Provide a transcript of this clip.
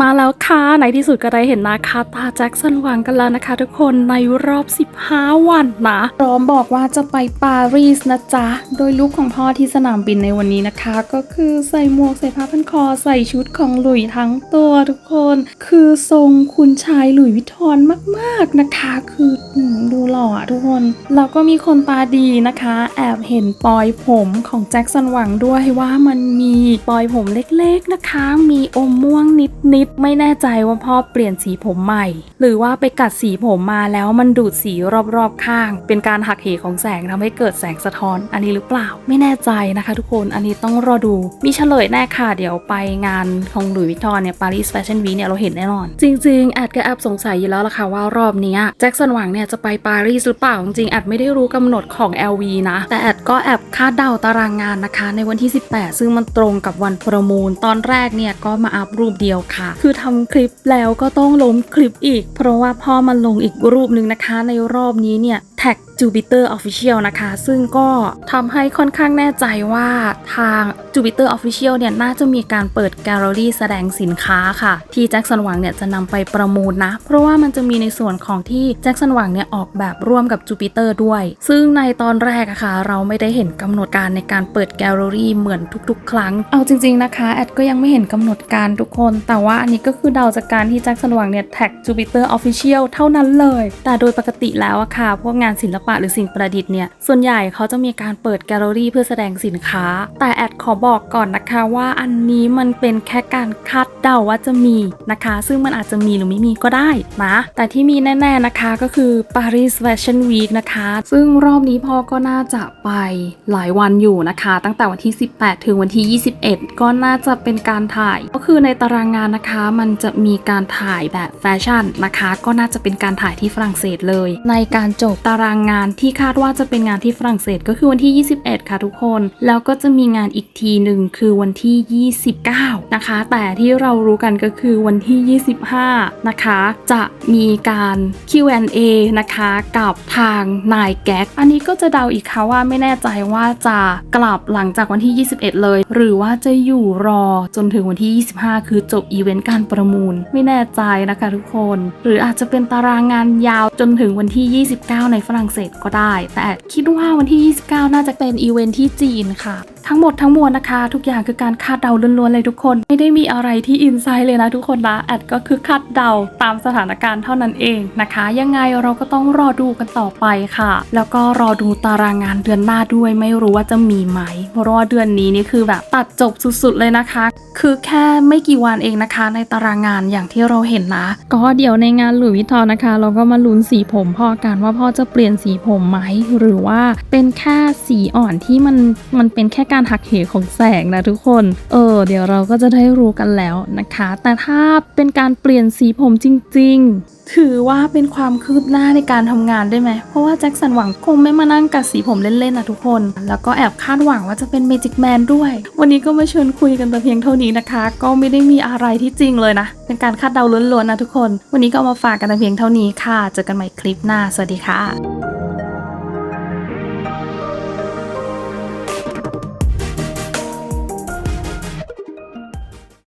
มาแล้วค่ะในที่สุดก็ได้เห็นนาคาตาแจ็คสันหวังกันแล้วนะคะ ทุกคนในรอบ 15 วันนะพร้อมบอกว่าจะไปปารีสนะจ๊ะ โดยลุคของพ่อที่สนามบินในวันนี้นะคะ ก็คือใส่หมวกใส่ผ้าพันคอใส่ชุดของหลุยทั้งตัวทุกคน คือทรงคุณชายหลุยวิทอนมากๆนะคะ คือดูหล่อทุกคนแล้วก็มีคนตาดีนะคะ แอบเห็นปลอยผมของแจ็คสันหวังด้วยว่ามันมีปลอยผมเล็กๆนะคะ มีอมม่วงนิดไม่แน่ใจว่าพ่อเปลี่ยนสีผมใหม่ หรือว่าไปกัดสีผมมาแล้วมันดูดสีรอบๆข้าง เป็นการหักเหของแสงทำให้เกิดแสงสะท้อน อันนี้หรือเปล่า ไม่แน่ใจนะคะ ทุกคนอันนี้ต้องรอดู มีเฉลยแน่ค่ะเดี๋ยวไปงานของหลุยส์วิตตอนเนี่ยปารีสแฟชั่นวีเนี่ยเราเห็นแน่นอน จริง ๆ แอดก็แอบสงสัยอยู่แล้วล่ะค่ะว่ารอบนี้แจ็คสันหวังเนี่ยจะไปปารีสหรือเปล่าจริงๆแอดไม่ได้รู้กำหนดของ LV นะ แต่แอดก็แอบคาดเดาตารางงานนะคะ ในวันที่ 18 ซึ่งมันตรงกับวันประมูล ตอนแรกเนี่ยก็มาอัพรูปเดียวค่ะคือทำคลิปแล้วก็ต้องล้มคลิปอีก เพราะว่าพ่อมันลงอีกรูปหนึ่งนะคะ ในรอบนี้เนี่ยแท็ก Jupiter Official นะคะ ซึ่งก็ทำให้ค่อนข้างแน่ใจว่าทาง Jupiter Official เนี่ยน่าจะมีการเปิดแกลเลอรี่แสดงสินค้าค่ะ ที่แจ็คสันหวังเนี่ยจะนำไปประมูลนะ เพราะว่ามันจะมีในส่วนของที่แจ็คสันหวังเนี่ยออกแบบร่วมกับ Jupiter ด้วย ซึ่งในตอนแรกอะค่ะ เราไม่ได้เห็นกำหนดการในการเปิดแกลเลอรี่เหมือนทุกๆ ครั้ง เอาจริง ๆนะคะ แอดก็ยังไม่เห็นกำหนดการทุกคน แต่ว่าอันนี้ก็คือเดาจากการที่แจ็คสันหวังเนี่ยแท็ก Jupiter Official เท่านั้นเลย แต่โดยปกติแล้วอะค่ะ พวกงานศิลปะหรือสิ่งประดิษฐ์เนี่ย ส่วนใหญ่เขาจะมีการเปิดแกลเลอรี่เพื่อแสดงสินค้า แต่แอดขอบอกก่อนนะคะว่าอันนี้มันเป็นแค่การคาดเดาว่าจะมีนะคะ ซึ่งมันอาจจะมีหรือไม่มีก็ได้นะ แต่ที่มีแน่ๆนะคะก็คือ Paris Fashion Week นะคะ ซึ่งรอบนี้พ่อก็น่าจะไปหลายวันอยู่นะคะ ตั้งแต่วันที่ 18 ถึงวันที่ 21 ก็น่าจะเป็นการถ่าย ก็คือในตารางงานนะคะ มันจะมีการถ่ายแบบแฟชั่นนะคะ ก็น่าจะเป็นการถ่ายที่ฝรั่งเศสเลย ในการจบตารางงานที่คาดว่าจะเป็นงานที่ฝรั่งเศสก็คือวันที่ 21 ค่ะทุกคน แล้วก็จะมีงานอีกทีหนึ่งคือวันที่ 29 นะคะ แต่ที่เรารู้กันก็คือวันที่ 25 นะคะ จะมีการ Q&A นะคะกับทางนายแก๊ก อันนี้ก็จะเดาอีกค่ะว่าไม่แน่ใจว่าจะกลับหลังจากวันที่ 21 เลย หรือว่าจะอยู่รอจนถึงวันที่ 25 คือจบอีเวนต์การประมูล ไม่แน่ใจนะคะทุกคน หรืออาจจะเป็นตารางงานยาวจนถึงวันที่ 29 ในฝรั่งเศสก็ได้ แต่คิดว่าวันที่ 29 น่าจะเป็นอีเวนต์ที่จีนค่ะ ทั้งหมดทั้งมวลนะคะ ทุกอย่างคือการคาดเดาล้วนๆเลยทุกคน ไม่ได้มีอะไรที่อินไซด์เลยนะทุกคนนะแอดก็คือคาดเดาตามสถานการณ์เท่านั้นเองนะคะ ยังไงเราก็ต้องรอดูกันต่อไปค่ะ แล้วก็รอดูตารางงานเดือนหน้าด้วยไม่รู้ว่าจะมีไหมเพราะว่าเดือนนี้นี่คือแบบตัดจบสุดๆเลยนะคะ คือแค่ไม่กี่วันเองนะคะ ในตารางงานอย่างที่เราเห็นนะ ก็เดี๋ยวในงานหลุยส์วิตตองนะคะ เราก็มาลุ้นสีผมพ่อกันว่าพ่อจะเปลี่ยนสีผมไหม หรือว่าเป็นแค่สีอ่อนที่มันมันเป็นแค่การหักเหของแสงนะทุกคน เออ เดี๋ยวเราก็จะได้รู้กันแล้วนะคะ แต่ถ้าเป็นการเปลี่ยนสีผมจริง ๆ ถือว่าเป็นความคืบหน้าในการทำงานได้ไหม เพราะว่าแจ็คสันหวังคงไม่มานั่งกัดสีผมเล่นๆนะทุกคน แล้วก็แอบคาดหวังว่าจะเป็นเมจิกแมนด้วย วันนี้ก็มาชวนคุยกันแต่เพียงเท่านี้นะคะ ก็ไม่ได้มีอะไรที่จริงเลยนะ เป็นการคาดเดาล้วนๆนะทุกคน วันนี้ก็มาฝากกันแต่เพียงเท่านี้ค่ะ เจอกันใหม่คลิปหน้า สวัสดีค่ะ